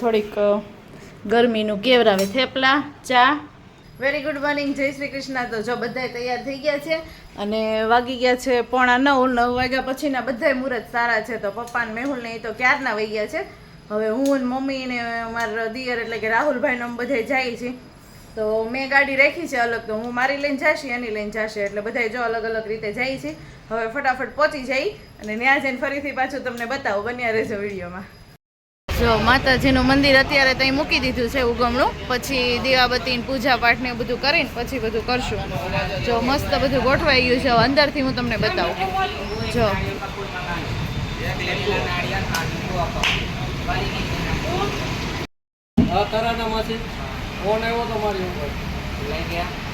થોડીક ગરમીનું કેવરાવે થેપલા, ચા. વેરી ગુડ મોર્નિંગ જય શ્રી કૃષ્ણ. તો જો બધાય તૈયાર થઈ ગયા છે અને વાગી ગયા છે પોણા નવ. નવ વાગ્યા પછીના બધાય મુહૂર્ત સારા છે. તો પપ્પા ને મેહુલ ને એ તો ક્યારના વહી ગયા છે. હવે હું ને મમ્મી ને મારા દિયર એટલે કે રાહુલભાઈ ને બધા જાય છે તો મેં ગાડી રાખી છે અલગ, તો હું મારી લઈને જાશી, એની લઈને જાશે. એટલે બધાય જો અલગ અલગ રીતે જાય છે. હવે ફટાફટ પહોંચી જાય અને ત્યાં જઈને ફરીથી પાછું તમને બતાવું. બન્યા રહેજો વિડીયોમાં. જો માતાજીનું મંદિર અત્યારે ત્યાં મૂકી દીધું છે ઉગમણું. પછી દીવાબત્તી પૂજા પાઠ ને બધું કરીને પછી બધું કરશું. જો મસ્ત બધું ગોઠવાઈ ગયું છે. અંદરથી હું તમને બતાવું. જો. કરાના ફોન આવ્યો તો મારી ઉપર. લઈ ગયા.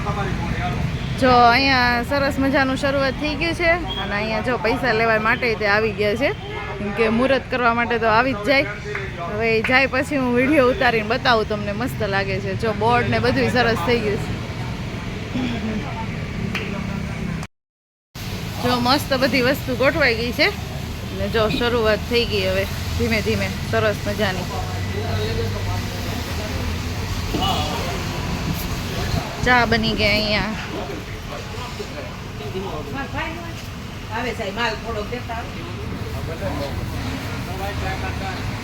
તમારી કોણ યાર જો અહીંયા સરસ મજાનું શરૂઆત થઈ ગયું છે અને અહીંયા જો પૈસા લેવા માટે તે આવી ગયા છે. કે મુહૂર્ત કરવા માટે તો આવી જ જાય. હવે જાય પછી હું વીડિયો ઉતારીને બતાવું તમને, મસ્ત લાગે છે. જો બોર્ડ ને બધું સરસ થઈ ગયું છે. જો મસ્ત બધી વસ્તુ ગોઠવાઈ ગઈ છે. અને જો શરૂઆત થઈ ગઈ હવે ધીમે ધીમે, સરસ મજાની. ચા બની ગયા અહીંયા.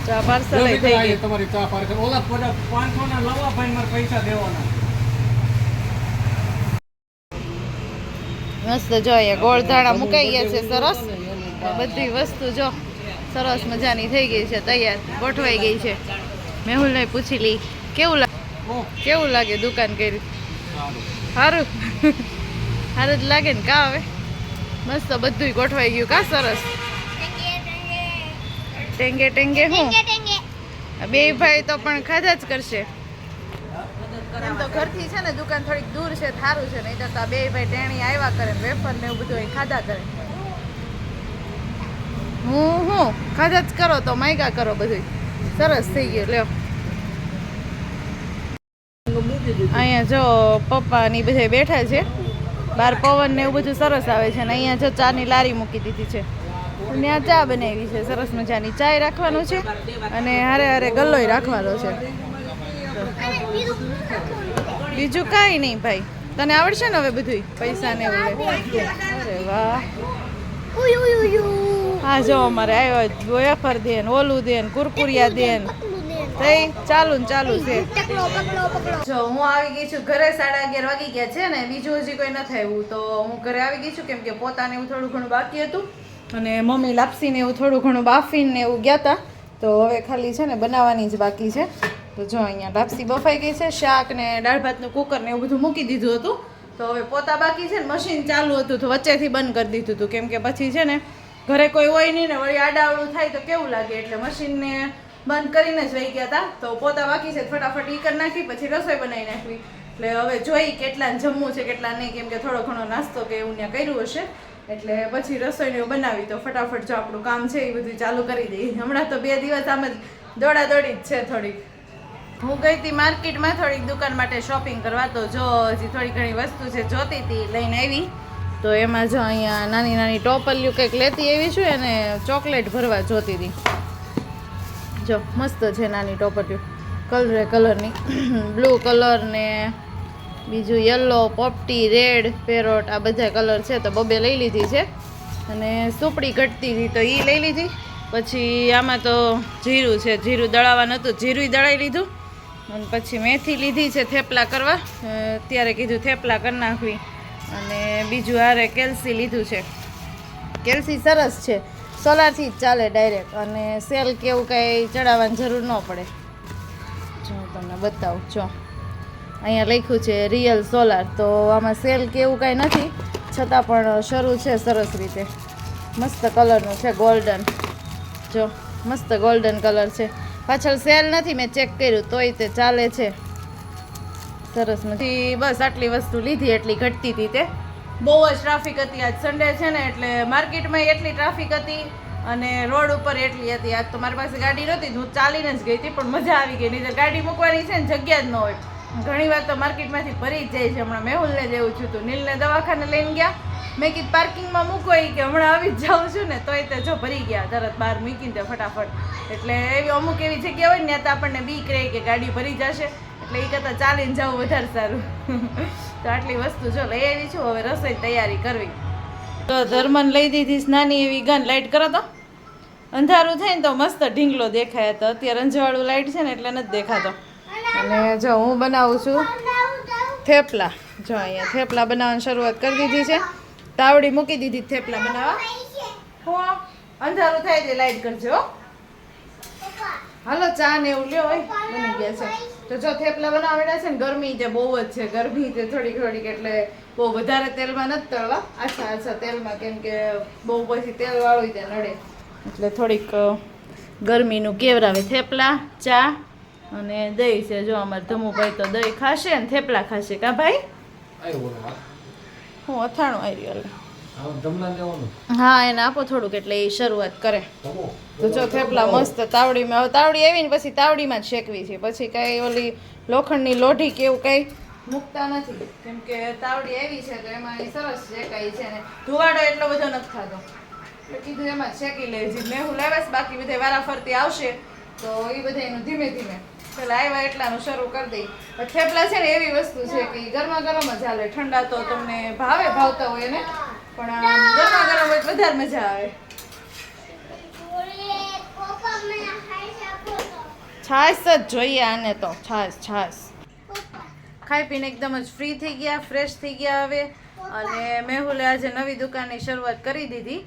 ચા પાર્સલ થઈ ગઈ તમારી ચા પાર્સલ ઓલા પાંચસો ના લવા ભાઈ મારે પૈસા દેવાના મસ્ત જો અહીંયા ગોળ ધાણા મુકાઈ ગયા છે સરસ. બધી વસ્તુ જો સરસ મજાની થઈ ગઈ છે તૈયાર ગોઠવાઈ ગઈ છે. મેહુલને પૂછી લી કેવું લાગે? કેવું લાગે દુકાન કરી? સારું. સારું જ લાગે ને કા હવે? મસ્ત બધું ગોઠવાઈ ગયું કા સરસ? ટેંગે ટેંગે હું? બે ભાઈ તો પણ ખાધા જ કરશે. એમ તો ઘરથી છે ને દુકાન થોડીક દૂર છે થારું છે નહીં તો બે ભાઈ ટેણી આવ્યા કરે વેફર ને એવું બધું અહીં ખાધા કરે. હું હું? ખાધા જ કરો તો માયગા કરો બધું સરસ થઈ ગયું લ્યો. અહીંયા જો પપ્પા ની બધા બેઠા છે. બહાર પવન ને એવું બધું સરસ આવે છે ને અહીંયા જો ચાની લારી મૂકી દીધી છે. ત્યાં ચા બનાવી છે સરસ મજાની. ચાય રાખવાનું છે અને હારે હારે ગલ્લોય રાખવાનો છે. બીજું કાંઈ નહીં ભાઈ. તને આવડશે ને હવે બધું પૈસા ને એવું અરે વાહ. હા જો અમારે આવ્યો ગોયા ફર દેન ઓલું દેન કુરકુરિયા દે ને તઈ ચાલુ ને ચાલુ છે જો હું આવી ગઈ છું. ઘરે સાડા અગિયાર વાગી ગયા છે ને બીજું હજી કોઈ નથી આવ્યું. તો હું ઘરે આવી ગઈ છું કેમ કે પોતાને એવું થોડું ઘણું બાકી હતું. અને મમ્મી લાપસીને એવું થોડું ઘણું બાફીને એવું ગયા હતા તો હવે ખાલી છે ને બનાવવાની જ બાકી છે. તો જો અહીંયા લાપસી બફાઈ ગઈ છે શાક ને દાળ ભાતનું કુકર ને એવું બધું મૂકી દીધું હતું. તો હવે પોતા બાકી છે ને મશીન ચાલુ હતું તો વચ્ચેથી બંધ કરી દીધું હતું. કેમ કે પછી છે ને ઘરે કોઈ હોય નહીં ને વળી આડાવડું થાય તો કેવું લાગે? એટલે મશીનને બંધ કરીને જ રહી ગયા હતા તો પોતા બાકી છે, ફટાફટ ઈ કરી નાખી, પછી રસોઈ બનાવી નાખવી. એટલે હવે જોઈ કેટલા જમવું છે, કેટલા નહીં કેમ કે થોડો ઘણો નાસ્તો કે એવું ત્યાં કર્યું હશે. એટલે પછી રસોઈને એવું બનાવી, તો ફટાફટ જો આપણું કામ છે એ બધું ચાલુ કરી દઈએ. હમણાં તો બે દિવસ આમ જ દોડા દોડી જ છે થોડીક હું ગઈ હતી માર્કેટમાં થોડીક દુકાન માટે શોપિંગ કરવા, તો જો હજી થોડી ઘણી વસ્તુ છે જોતી હતી લઈને આવી. તો એમાં જો અહીંયા નાની નાની ટોપલિયું કંઈક લેતી આવી છું અને ચોકલેટ ભરવા જોતી હતી. જો, મસ્ત છે નાની ટોપટીઓ. કલરે કલરની બ્લુ કલર ને બીજું યલો પોપટી રેડ પેરોટ આ બધા કલર છે તો બબે લઈ લીધી છે. અને સુપડી ઘટતી હતી તો એ લઈ લીધી. પછી આમાં તો જીરું છે, જીરું દળાવવા હતું જીરું દળાવી લીધું. અને પછી મેથી લીધી છે થેપલા કરવા. ત્યારે કીધું થેપલા કરી નાખવી. અને બીજું હારે કેલ્સી લીધું છે. કેલ્સી સરસ છે. સોલારથી જ ચાલે ડાયરેક્ટ અને સેલ કે એવું કાંઈ ચડાવવાની જરૂર ન પડે. જો હું તમને બતાવું, જો. અહીંયા લખ્યું છે રિયલ સોલાર તો આમાં સેલ કે એવું કાંઈ નથી, છતાં પણ શરૂ છે સરસ રીતે. મસ્ત કલરનું છે ગોલ્ડન જો, મસ્ત ગોલ્ડન કલર છે. પાછળ સેલ નથી મેં ચેક કર્યું, તોય તે ચાલે છે. સરસ નથી બસ આટલી વસ્તુ લીધી, એટલી ઘટતી હતી તે. બહુ જ ટ્રાફિક હતી આજ સન્ડે છે ને, એટલે માર્કેટમાં એટલી ટ્રાફિક હતી અને રોડ ઉપર એટલી હતી. આજ તો મારી પાસે ગાડી નહોતી હું ચાલીને જ ગઈ હતી, પણ મજા આવી ગઈ. નહીં ગાડી મૂકવાની છે ને, જગ્યા જ ન હોય. ઘણી વાર તો માર્કેટમાંથી ભરી જ જાય છે. હમણાં મેહુલને જેવું છું તું નીલને દવાખાને લઈને ગયા. મેં કીધું પાર્કિંગમાં મૂકો એ કે હમણાં આવી જ જાઉં છું ને, તોય તે જો ભરી ગયા, તરત બહાર મૂકીને ફટાફટ. એટલે એવી અમુક એવી જગ્યા હોય ને, ત્યાં આપણને બીક રહે કે ગાડી ભરી જશે. એટલે એ કરતાં ચાલીને જવું વધારે સારું. તો આટલી વસ્તુ જો લઈ આવી છું, હવે રસોઈ તૈયારી કરવી. તો ધર્મન લઈ દીધી નાની એવી ગન લાઇટ કરો તો. અંધારું થાય ને તો મસ્ત ઢીંગલો દેખાય તો. અત્યારે અંજવાળું લાઈટ છે ને એટલે નથી દેખાતો. અને જો હું બનાવું છું, થેપલા. જો અહીંયા થેપલા બનાવવાની શરૂઆત કરી દીધી છે. તાવડી મૂકી દીધી થેપલા બનાવવા. હું, અંધારું થાય તે લાઇટ કરજો. હાલો, ચા ને એવું લ્યો હોય બની ગયા છે. તો જો થેપલા બનાવેલા છે ને ગરમી તે બહુ જ છે. ગરમી તે થોડીક થોડીક એટલે બહુ વધારે તેલમાં નથી તળવા. આછા આછા તેલમાં કેમ કે બહુ પછી તેલ વાળું તે નડે. એટલે થોડીક ગરમીનું કેવરાવે. થેપલા ચા અને દહીં છે. જો અમારે ધમુભાઈ તો દહીં ખાશે ને થેપલા ખાશે. કા ભાઈ? હું અથાણું આવી રહ્યું હા એને આપો થોડુંક એટલે એ શરૂઆત કરે. તો જો થેપલા મસ્ત તાવડીમાં, હવે તાવડી આવી ને પછી તાવડીમાં શેકવી છે. પછી કઈ ઓલી લોખંડની લોઢી કે એવું કઈ મૂકતા નથી. કેમ કે તાવડી આવી છે, તો એમાં એ સરસ શેકાય છે ને. ધુવાડો એટલો બધો નથી થતો. એટલે કીધું એમાં જ શેકી લેજે. મેં હું લેવાશ બાકી બધે વારાફરતી આવશે, તો એ બધા એનું ધીમે ધીમે. પેલા આવ્યા એટલાનું શરૂ કરી દઈ. થેપલા છે ને એવી વસ્તુ છે કે ગરમા ગરમ જ હાલે. ઠંડા તો તમને ભાવે, ભાવતા હોય ને પણ આમ ગરમા ગરમ હોય વધારે મજા આવે. છાશ જ જોઈએ આને તો. છાશ છાશ. ખાઈ પીને એકદમ જ ફ્રી થઈ ગયા ફ્રેશ થઈ ગયા હવે. અને મેહુલે આજે નવી દુકાનની શરૂઆત કરી દીધી.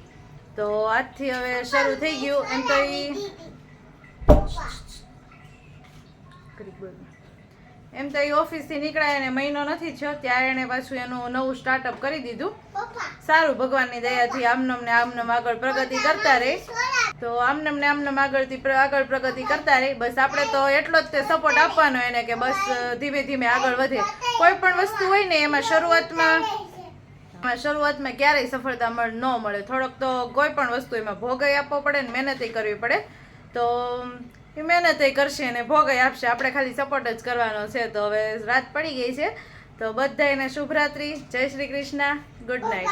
તો આજથી હવે શરૂ થઈ ગયું. એમ તો એમ તો એ ઓફિસથી નીકળાય અને મહિનો નથી થયો ત્યારે એણે પાછું એનું નવું સ્ટાર્ટઅપ કરી દીધું. સારું ભગવાનની દયાથી આમનમ ને આમનમ આગળ પ્રગતિ કરતા રહે તો આમનમ ને આમનમ આગળથી આગળ પ્રગતિ કરતા રહે બસ આપણે તો એટલો જ તે સપોર્ટ આપવાનો એને કે બસ ધીમે ધીમે આગળ વધે. કોઈ પણ વસ્તુ હોય ને એમાં શરૂઆતમાં એમાં શરૂઆતમાં ક્યારેય સફળતા મળ ન મળે. થોડોક તો કોઈ પણ વસ્તુ એમાં ભોગય આપવો પડે ને મહેનત કરવી પડે. તો એ મહેનત કરશે અને ભોગય આપશે. આપણે ખાલી સપોર્ટ જ કરવાનો છે. તો હવે રાત પડી ગઈ છે. તો બધાને શુભરાત્રી. જય શ્રી કૃષ્ણ. Good night